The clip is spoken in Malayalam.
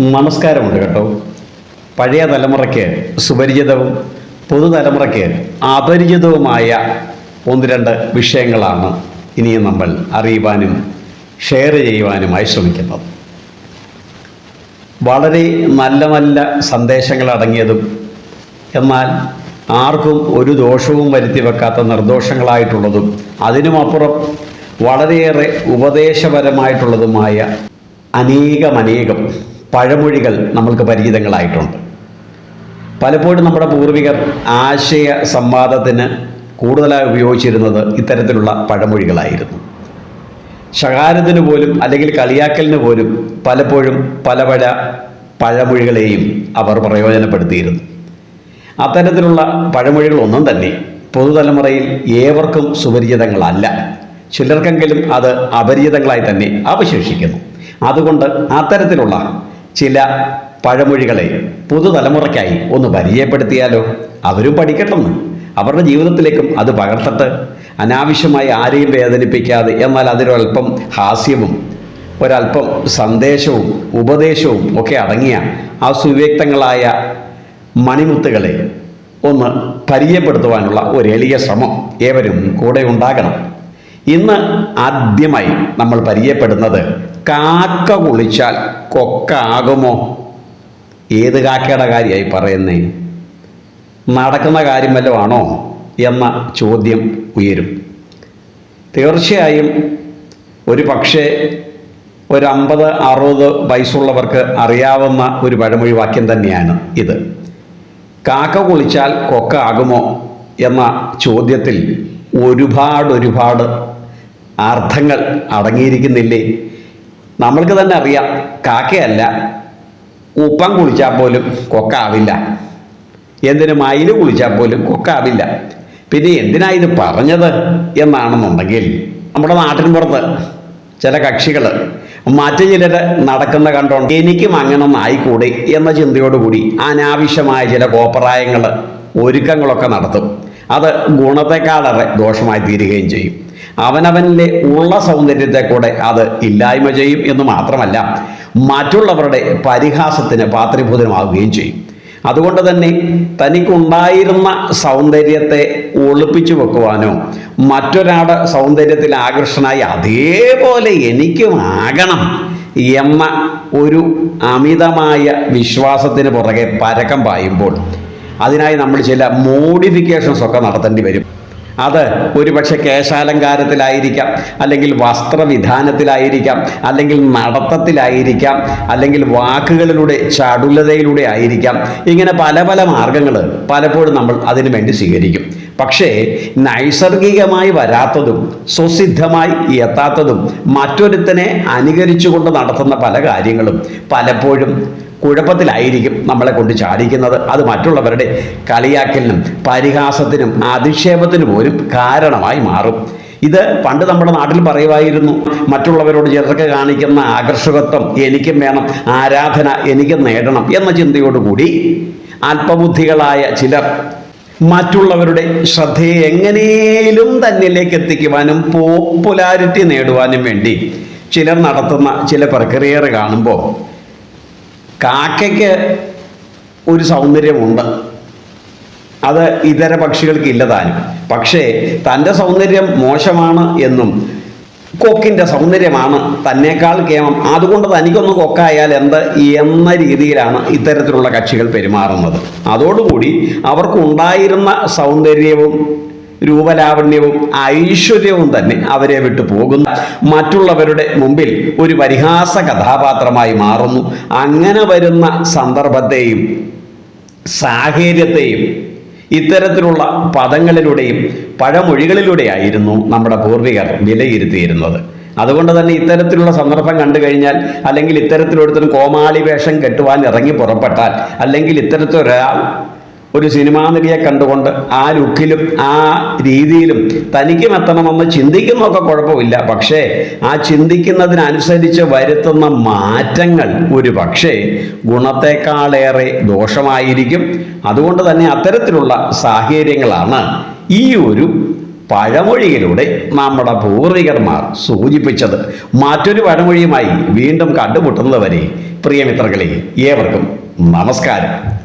നമസ്കാരമുണ്ട് കേട്ടോ. പഴയ തലമുറയ്ക്ക് സുപരിചിതവും പുതുതലമുറയ്ക്ക് അപരിചിതവുമായ ഒന്ന് രണ്ട് വിഷയങ്ങളാണ് ഇനിയും നമ്മൾ അറിയുവാനും ഷെയർ ചെയ്യുവാനുമായി ശ്രമിക്കുന്നത്. വളരെ നല്ല നല്ല സന്ദേശങ്ങൾ അടങ്ങിയതും എന്നാൽ ആർക്കും ഒരു ദോഷവും വരുത്തി വെക്കാത്ത നിർദോഷങ്ങളായിട്ടുള്ളതും അതിനുമപ്പുറം വളരെയേറെ ഉപദേശപരമായിട്ടുള്ളതുമായ അനേകമനേകം പഴമൊഴികൾ നമ്മൾക്ക് പരിചിതങ്ങളായിട്ടുണ്ട്. പലപ്പോഴും നമ്മുടെ പൂർവികർ ആശയ സംവാദത്തിന് കൂടുതലായി ഉപയോഗിച്ചിരുന്നത് ഇത്തരത്തിലുള്ള പഴമൊഴികളായിരുന്നു. ശകാരത്തിന് പോലും അല്ലെങ്കിൽ കളിയാക്കലിന് പോലും പലപ്പോഴും പല പല പഴമൊഴികളെയും അവർ പ്രയോജനപ്പെടുത്തിയിരുന്നു. അത്തരത്തിലുള്ള പഴമൊഴികളൊന്നും തന്നെ പുതുതലമുറയിൽ ഏവർക്കും സുപരിചിതങ്ങളല്ല. ചിലർക്കെങ്കിലും അത് അപരിചിതങ്ങളായി തന്നെ അവശേഷിക്കുന്നു. അതുകൊണ്ട് അത്തരത്തിലുള്ള ചില പഴമൊഴികളെ പുതുതലമുറയ്ക്കായി ഒന്ന് പരിചയപ്പെടുത്തിയാലോ? അവരും പഠിക്കട്ടെന്ന്. അവരുടെ ജീവിതത്തിലേക്കും അത് പകർത്തട്ട്. അനാവശ്യമായി ആരെയും വേദനിപ്പിക്കാതെ എന്നാൽ അതിലൊരൽപ്പം ഹാസ്യവും ഒരല്പം സന്ദേശവും ഉപദേശവും ഒക്കെ അടങ്ങിയ ആ സുവ്യക്തങ്ങളായ മണിമുത്തുകളെ ഒന്ന് പരിചയപ്പെടുത്തുവാനുള്ള ഒരു എളിയ ശ്രമം ഏവരും കൂടെ ഉണ്ടാകണം. ഇന്ന് ആദ്യമായി നമ്മൾ പരിചയപ്പെടുന്നത് കാക്ക കുളിച്ചാൽ കൊക്കാകുമോ ഏത് കാക്കയുടെ കാര്യമായി പറയുന്നേ? നടക്കുന്ന കാര്യം വല്ലതും ആണോ എന്ന ചോദ്യം ഉയരും. തീർച്ചയായും ഒരു പക്ഷേ ഒരു അമ്പത് അറുപത് വയസ്സുള്ളവർക്ക് അറിയാവുന്ന ഒരു പഴമൊഴി വാക്യം തന്നെയാണ് ഇത്. കാക്ക കുളിച്ചാൽ കൊക്ക ആകുമോ എന്ന ചോദ്യത്തിൽ ഒരുപാട് ഒരുപാട് അർത്ഥങ്ങൾ അടങ്ങിയിരിക്കുന്നില്ലേ? നമ്മൾക്ക് തന്നെ അറിയാം കാക്കയല്ല. ഉപ്പം കുളിച്ചാൽ പോലും കൊക്കാവില്ല. എന്തിനും മയിൽ കുളിച്ചാൽ പോലും കൊക്കാവില്ല. പിന്നെ എന്തിനാ ഇത് പറഞ്ഞത് എന്നാണെന്നുണ്ടെങ്കിൽ നമ്മുടെ നാട്ടിൻ പുറത്ത് ചില കക്ഷികൾ മറ്റു ചിലർ നടക്കുന്ന കണ്ടോണ്ട് എനിക്കും അങ്ങനെ ആയിക്കൂടെ എന്ന ചിന്തയോടുകൂടി അനാവശ്യമായ ചില കോപ്രായങ്ങൾ ഒരുക്കങ്ങളൊക്കെ നടത്തും. അത് ഗുണത്തെക്കാളേറെ ദോഷമായി തീരുകയും ചെയ്യും. അവനവനിലെ ഉള്ള സൗന്ദര്യത്തെ കൂടെ അത് ഇല്ലായ്മ ചെയ്യും എന്ന് മാത്രമല്ല മറ്റുള്ളവരുടെ പരിഹാസത്തിന് പാത്രീഭൂതമാവുകയും ചെയ്യും. അതുകൊണ്ട് തന്നെ തനിക്കുണ്ടായിരുന്ന സൗന്ദര്യത്തെ ഒളിപ്പിച്ചു വെക്കുവാനോ മറ്റൊരാളുടെ സൗന്ദര്യത്തിൽ ആകർഷണായി അതേപോലെ എനിക്കും ആകണം എന്ന ഒരു അമിതമായ വിശ്വാസത്തിന് പുറകെ പരക്കം പായുമ്പോൾ അതിനായി നമ്മൾ ചില മോഡിഫിക്കേഷൻസ് ഒക്കെ നടത്തേണ്ടി വരും. അത് ഒരുപക്ഷെ കേശാലങ്കാരത്തിലായിരിക്കാം അല്ലെങ്കിൽ വസ്ത്രവിധാനത്തിലായിരിക്കാം അല്ലെങ്കിൽ നടത്തത്തിലായിരിക്കാം അല്ലെങ്കിൽ വാക്കുകളിലൂടെ ചടുലതയിലൂടെ ആയിരിക്കാം. ഇങ്ങനെ പല പല മാർഗങ്ങൾ പലപ്പോഴും നമ്മൾ അതിനു വേണ്ടി സ്വീകരിക്കും. പക്ഷേ നൈസർഗികമായി വരാത്തതും സ്വസിദ്ധമായി എത്താത്തതും മറ്റൊരുത്തനെ അനുകരിച്ചുകൊണ്ട് നടത്തുന്ന പല കാര്യങ്ങളും പലപ്പോഴും കുഴപ്പത്തിലായിരിക്കും നമ്മളെ കൊണ്ട് ചാടിക്കുന്നത്. അത് മറ്റുള്ളവരുടെ കളിയാക്കലിനും പരിഹാസത്തിനും അധിക്ഷേപത്തിനു പോലും കാരണമായി മാറും. ഇത് പണ്ട് നമ്മുടെ നാട്ടിൽ പറയുമായിരുന്നു മറ്റുള്ളവരോട് ചിലർക്ക് കാണിക്കുന്ന ആകർഷകത്വം എനിക്കും വേണം ആരാധന എനിക്കും നേടണം എന്ന ചിന്തയോടുകൂടി അല്പബുദ്ധികളായ ചിലർ മറ്റുള്ളവരുടെ ശ്രദ്ധയെ എങ്ങനെയും തന്നിലേക്ക് എത്തിക്കുവാനും പോപ്പുലാരിറ്റി നേടുവാനും വേണ്ടി ചിലർ നടത്തുന്ന ചില പ്രക്രിയകൾ കാണുമ്പോൾ കാക്കയ്ക്ക് ഒരു സൗന്ദര്യമുണ്ട്. അത് ഇതര പക്ഷികൾക്ക് ഇല്ലതാനും. പക്ഷേ തന്റെ സൗന്ദര്യം മോശമാണ് എന്നും കൊക്കിന്റെ സൗന്ദര്യമാണ് തന്നേക്കാൾ കേമം. അതുകൊണ്ട് തനിക്കൊന്ന് കൊക്കായാൽ എന്ത് എന്ന രീതിയിലാണ് ഇത്തരത്തിലുള്ള കക്ഷികൾ പെരുമാറുന്നത്. അതോടുകൂടി അവർക്കുണ്ടായിരുന്ന സൗന്ദര്യവും രൂപലാവണ്യവും ഐശ്വര്യവും തന്നെ അവരെ വിട്ടു പോകുന്നു. മറ്റുള്ളവരുടെ മുമ്പിൽ ഒരു പരിഹാസ കഥാപാത്രമായി മാറുന്നു. അങ്ങനെ വരുന്ന സന്ദർഭത്തെയും സാഹചര്യത്തെയും ഇത്തരത്തിലുള്ള പദങ്ങളിലൂടെയും പഴമൊഴികളിലൂടെയായിരുന്നു നമ്മുടെ പൂർവികർ വിലയിരുത്തിയിരുന്നത്. അതുകൊണ്ട് തന്നെ ഇത്തരത്തിലുള്ള സന്ദർഭം കണ്ടു കഴിഞ്ഞാൽ അല്ലെങ്കിൽ ഇത്തരത്തിലൊരുത്തരും കോമാളി വേഷം കെട്ടുവാൻ ഇറങ്ങി പുറപ്പെട്ടാൽ അല്ലെങ്കിൽ ഇത്തരത്തിലൊരാൾ ഒരു സിനിമാ നടിയെ കണ്ടുകൊണ്ട് ആ ലുക്കിലും ആ രീതിയിലും തനിക്കും എത്തണമെന്ന് ചിന്തിക്കുന്നതൊക്കെ കുഴപ്പമില്ല. പക്ഷേ ആ ചിന്തിക്കുന്നതിനനുസരിച്ച് വരുത്തുന്ന മാറ്റങ്ങൾ ഒരു പക്ഷേ ഗുണത്തെക്കാളേറെ ദോഷമായിരിക്കും. അതുകൊണ്ട് തന്നെ അത്തരത്തിലുള്ള സാഹചര്യങ്ങളാണ് ഈ ഒരു പഴമൊഴിയിലൂടെ നമ്മുടെ പൂർവികന്മാർ സൂചിപ്പിച്ചത്. മറ്റൊരു പഴമൊഴിയുമായി വീണ്ടും കണ്ടുമുട്ടുന്നതുവരെ പ്രിയമിത്രകളെ ഏവർക്കും നമസ്കാരം.